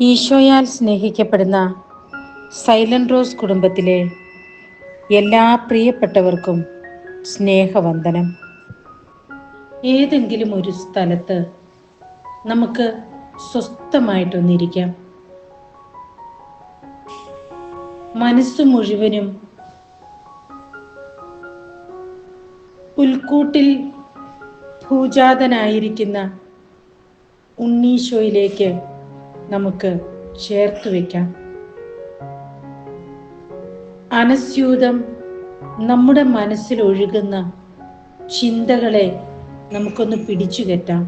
ഈശോയാൽ സ്നേഹിക്കപ്പെടുന്ന silent rose കുടുംബത്തിലെ എല്ലാ പ്രിയപ്പെട്ടവർക്കും സ്നേഹവന്ദനം. ഏതെങ്കിലും ഒരു സ്ഥലത്ത് നമുക്ക് സ്വസ്ഥമായിട്ടൊന്നിരിക്കാം. മനസ്സ് മുഴുവനും പുൽക്കൂട്ടിൽ ഭൂജാതനായിരിക്കുന്ന ഉണ്ണീശോയിലേക്ക് നമുക്ക് ചേർത്ത് വയ്ക്കാം അനസ്യൂതം നമ്മുടെ മനസ്സിൽ ഒഴുകുന്ന ചിന്തകളെ നമുക്കൊന്ന് പിടിച്ചു കെറ്റാം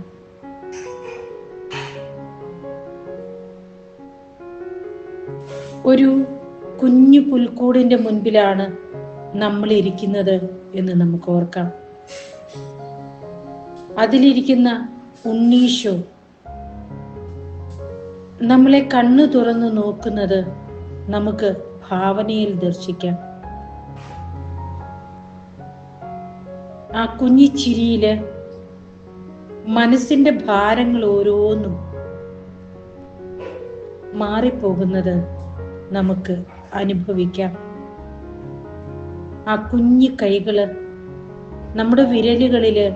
ഒരു കുഞ്ഞു പുൽക്കൂടിന്റെ മുൻപിലാണ് നമ്മൾ ഇരിക്കുന്നത് എന്ന് നമുക്ക് ഓർക്കാം. അതിലിരിക്കുന്ന ഉണ്ണീഷോ നമ്മളെ കണ്ണു തുറന്നു നോക്കുന്നത് നമുക്ക് ഭാവനയിൽ ദർശിക്കാം. ആ കുഞ്ഞിച്ചിരിയിൽ മനസ്സിന്റെ ഭാരങ്ങൾ ഓരോന്നും മാറിപ്പോകുന്നത് നമുക്ക് അനുഭവിക്കാം. ആ കുഞ്ഞു കൈകൾ നമ്മുടെ വിരലുകളിൽ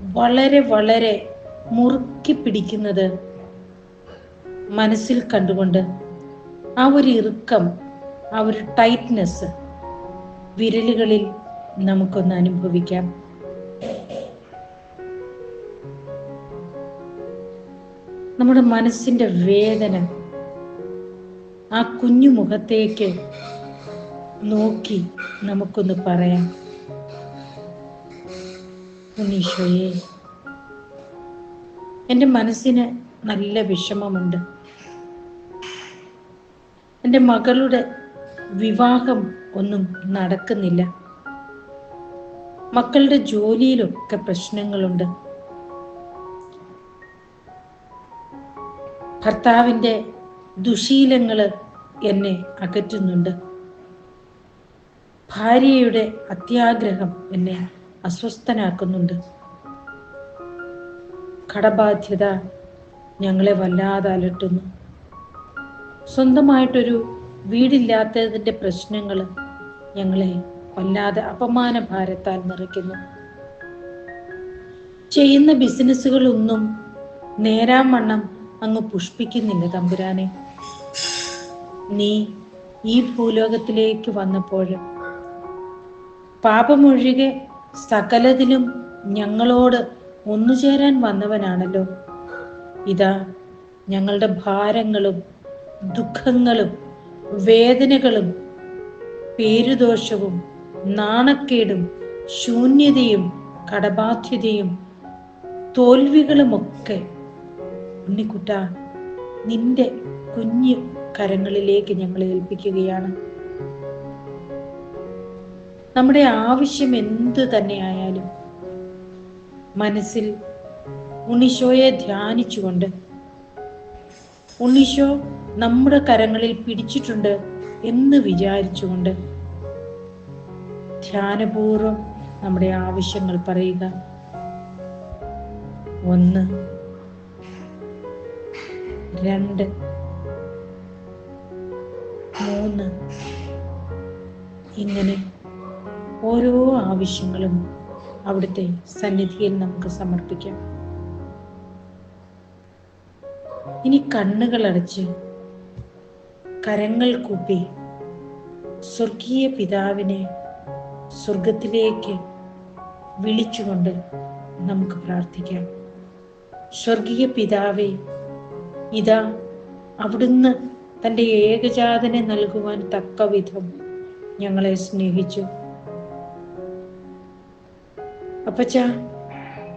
വളരെ വളരെ മുറുക്കി പിടിക്കുന്നത് മനസ്സിൽ കണ്ടുകൊണ്ട് ആ ഒരു ഇറുക്കം ആ ഒരു ടൈറ്റ്നെസ് വിരലുകളിൽ നമുക്കൊന്ന് അനുഭവിക്കാം. നമ്മുടെ മനസ്സിന്റെ വേദന ആ കുഞ്ഞു മുഖത്തേക്ക് നോക്കി നമുക്കൊന്ന് പറയാം. ഉണ്ണീശോയെ എന്റെ മനസ്സിന് നല്ല വിഷമമുണ്ട്. എന്റെ മകളുടെ വിവാഹം ഒന്നും നടക്കുന്നില്ല. മക്കളുടെ ജോലിയിലൊക്കെ പ്രശ്നങ്ങളുണ്ട്. ഭർത്താവിന്റെ ദുശീലങ്ങൾ എന്നെ അകറ്റുന്നുണ്ട്. ഭാര്യയുടെ അത്യാഗ്രഹം എന്നെ അസ്വസ്ഥനാക്കുന്നുണ്ട്. കടബാധ്യത ഞങ്ങളെ വല്ലാതെ അലട്ടുന്നു. സ്വന്തമായിട്ടൊരു വീടില്ലാത്തതിന്റെ പ്രശ്നങ്ങൾ ഞങ്ങളെ വല്ലാതെ അപമാന ഭാരത്താൽ നിറയ്ക്കുന്നു. ചെയ്യുന്ന ബിസിനസ്സുകളൊന്നും നേരാവണ്ണം അങ്ങ് പുഷ്പിക്കുന്നില്ല തമ്പുരാനെ. നീ ഈ ഭൂലോകത്തിലേക്ക് വന്നപ്പോൾ പാപമൊഴികെ സകലതിലും ഞങ്ങളോട് ഒന്നുചേരാൻ വന്നവനാണല്ലോ. ഇതാ ഞങ്ങളുടെ ഭാരങ്ങളും ദുഃഖങ്ങളും വേദനകളും പേരുദോഷവും നാണക്കേടും ശൂന്യതയും കടബാധ്യതയും തോൽവികളുമൊക്കെ ഉണ്ണിക്കുട്ട നിന്റെ കുഞ്ഞു കരങ്ങളിലേക്ക് ഞങ്ങൾ ഏൽപ്പിക്കുകയാണ്. നമ്മുടെ ആവശ്യം എന്തു തന്നെയായാലും മനസ്സിൽ ഉണ്ണിശോയെ ധ്യാനിച്ചുകൊണ്ട്. ഉണ്ണിശോ നമ്മുടെ കരങ്ങളിൽ പിടിച്ചിട്ടുണ്ട് എന്ന് വിചാരിച്ചുകൊണ്ട് ധ്യാനപൂർവം നമ്മുടെ ആവശ്യങ്ങൾ പറയുക. ഒന്ന്. രണ്ട്. മൂന്ന്. ഇങ്ങനെ ഓരോ ആവശ്യങ്ങളും അവിടുത്തെ സന്നിധിയിൽ നമുക്ക് സമർപ്പിക്കാം. ഇനി കണ്ണുകൾ അടച്ച് കരങ്ങൾ കൂപ്പി സ്വർഗീയ പിതാവിനെ സ്വർഗത്തിലേക്ക് വിളിച്ചുകൊണ്ട് നമുക്ക് പ്രാർത്ഥിക്കാം. സ്വർഗീയ പിതാവേ ഇതാ അവിടുന്ന് തന്റെ ഏകജാതനെ നൽകുവാൻ തക്ക വിധം ഞങ്ങളെ സ്നേഹിച്ചു. അപ്പച്ച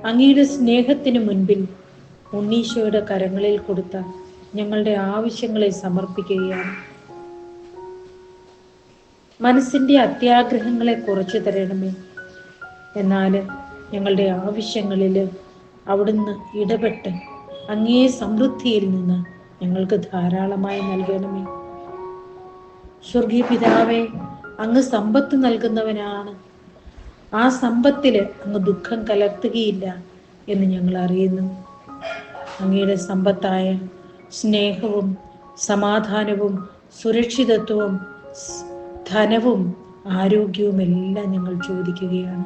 അങ്ങയുടെ സ്നേഹത്തിന് മുൻപിൽ ഉണ്ണീശോയുടെ കരങ്ങളിൽ കൊടുത്ത ഞങ്ങളുടെ ആവശ്യങ്ങളെ സമർപ്പിക്കുകയാണ്. മനസ്സിന്റെ അത്യാഗ്രഹങ്ങളെ കുറച്ചു തരണമേ. എന്നാൽ ഞങ്ങളുടെ ആവശ്യങ്ങളിൽ അവിടുന്ന് ഇടപെട്ട് അങ്ങേ സമൃദ്ധിയിൽ നിന്ന് ഞങ്ങൾക്ക് ധാരാളമായി നൽകണമേ. സ്വർഗീയ പിതാവെ അങ്ങ് സമ്പത്ത് നൽകുന്നവനാണ്. ആ സമ്പത്തിൽ അങ്ങ് ദുഃഖം കലർത്തുകയില്ല എന്ന് ഞങ്ങൾ അറിയുന്നു. അങ്ങയുടെ സമ്പത്തായ സ്നേഹവും സമാധാനവും സുരക്ഷിതത്വവും ധനവും ആരോഗ്യവും എല്ലാം ഞങ്ങൾ ചോദിക്കുകയാണ്.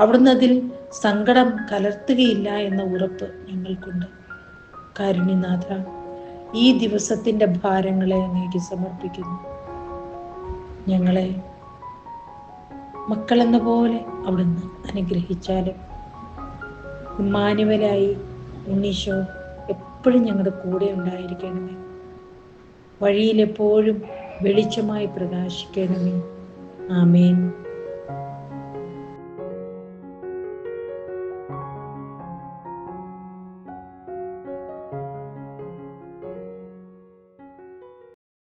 അവിടുന്ന് അതിൽ സങ്കടം കലർത്തുകയില്ല എന്ന ഉറപ്പ് ഞങ്ങൾക്കുണ്ട്. കാരുണ്യനാഥ ഈ ദിവസത്തിന്റെ ഭാരങ്ങളെ അങ്ങേക്ക് സമർപ്പിക്കുന്നു. ഞങ്ങളെ മക്കളെന്ന പോലെ അവിടുന്ന് അനുഗ്രഹിച്ചാലും. ഇമ്മാനുവലായി ഉണ്ണീശോ എപ്പോഴും ഞങ്ങളുടെ കൂടെ ഉണ്ടായിരിക്കണമേ. വഴിയിലെപ്പോഴും വെളിച്ചമായി പ്രകാശിക്കണമേ. ആമേൻ.